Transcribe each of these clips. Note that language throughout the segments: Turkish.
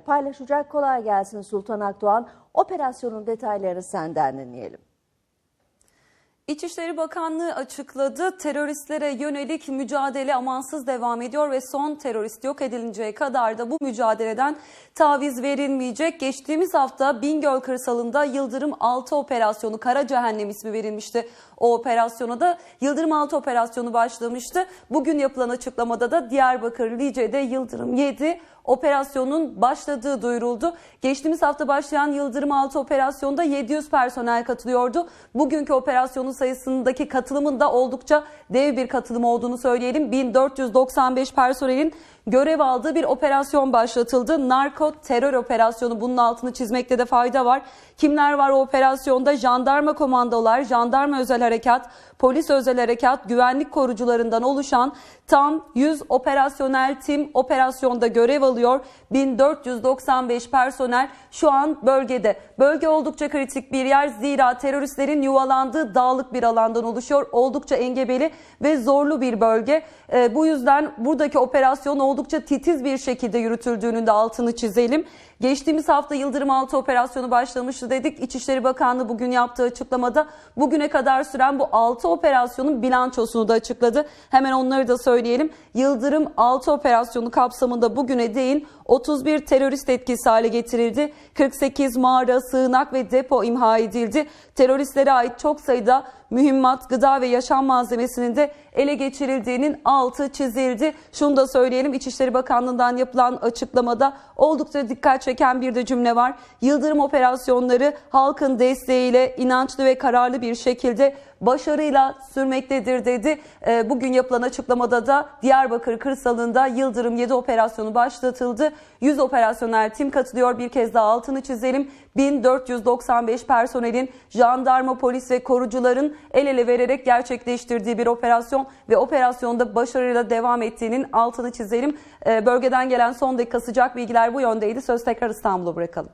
paylaşacak. Kolay gelsin Sultan Akdoğan. Operasyonun detaylarını senden dinleyelim. İçişleri Bakanlığı açıkladı. Teröristlere yönelik mücadele amansız devam ediyor ve son terörist yok edilinceye kadar da bu mücadeleden taviz verilmeyecek. Geçtiğimiz hafta Bingöl kırsalında Yıldırım 6 operasyonu Kara Cehennem ismi verilmişti. O operasyona da Yıldırım 6 operasyonu başlamıştı. Bugün yapılan açıklamada da Diyarbakır Lice'de Yıldırım 7 operasyonun başladığı duyuruldu. Geçtiğimiz hafta başlayan Yıldırım 6 operasyonda 700 personel katılıyordu. Bugünkü operasyonun sayısındaki katılımın da oldukça dev bir katılım olduğunu söyleyelim. 1495 personelin görev aldığı bir operasyon başlatıldı. Narko terör operasyonu bunun altını çizmekte de fayda var. Kimler var o operasyonda? Jandarma komandolar, jandarma özel harekat, polis özel harekat, güvenlik korucularından oluşan tam 100 operasyonel tim operasyonda görev alıyor. 1495 personel şu an bölgede. Bölge oldukça kritik bir yer zira teröristlerin yuvalandığı dağlık bir alandan oluşuyor. Oldukça engebeli ve zorlu bir bölge. Ee, bu yüzden buradaki operasyon oldukça titiz bir şekilde yürütüldüğünün de altını çizelim. Geçtiğimiz hafta Yıldırım Altı operasyonu başlamıştı dedik. İçişleri Bakanlığı bugün yaptığı açıklamada bugüne kadar süren bu 6 operasyonun bilançosunu da açıkladı. Hemen onları da söyleyelim. Yıldırım 6 operasyonu kapsamında bugüne değin 31 terörist etkisi hale getirildi. 48 mağara, sığınak ve depo imha edildi. Teröristlere ait çok sayıda mühimmat, gıda ve yaşam malzemesinin de ele geçirildiğinin altı çizildi. Şunu da söyleyelim İçişleri Bakanlığı'ndan yapılan açıklamada oldukça dikkat çeken bir de cümle var. Yıldırım operasyonları halkın desteğiyle inançlı ve kararlı bir şekilde başarıyla sürmektedir dedi. Ee, Bugün yapılan açıklamada da Diyarbakır kırsalında Yıldırım 7 operasyonu başlatıldı. 100 operasyonel tim katılıyor. Bir kez daha altını çizelim. 1495 personelin jandarma, polis ve korucuların el ele vererek gerçekleştirdiği bir operasyon ve operasyonda başarıyla devam ettiğinin altını çizelim. Ee, Bölgeden gelen son dakika sıcak bilgiler bu yöndeydi. Söz tekrar İstanbul'a bırakalım.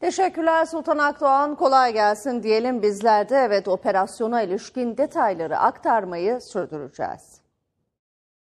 Teşekkürler Sultan Akdoğan. Kolay gelsin diyelim bizler de evet operasyona ilişkin detayları aktarmayı sürdüreceğiz.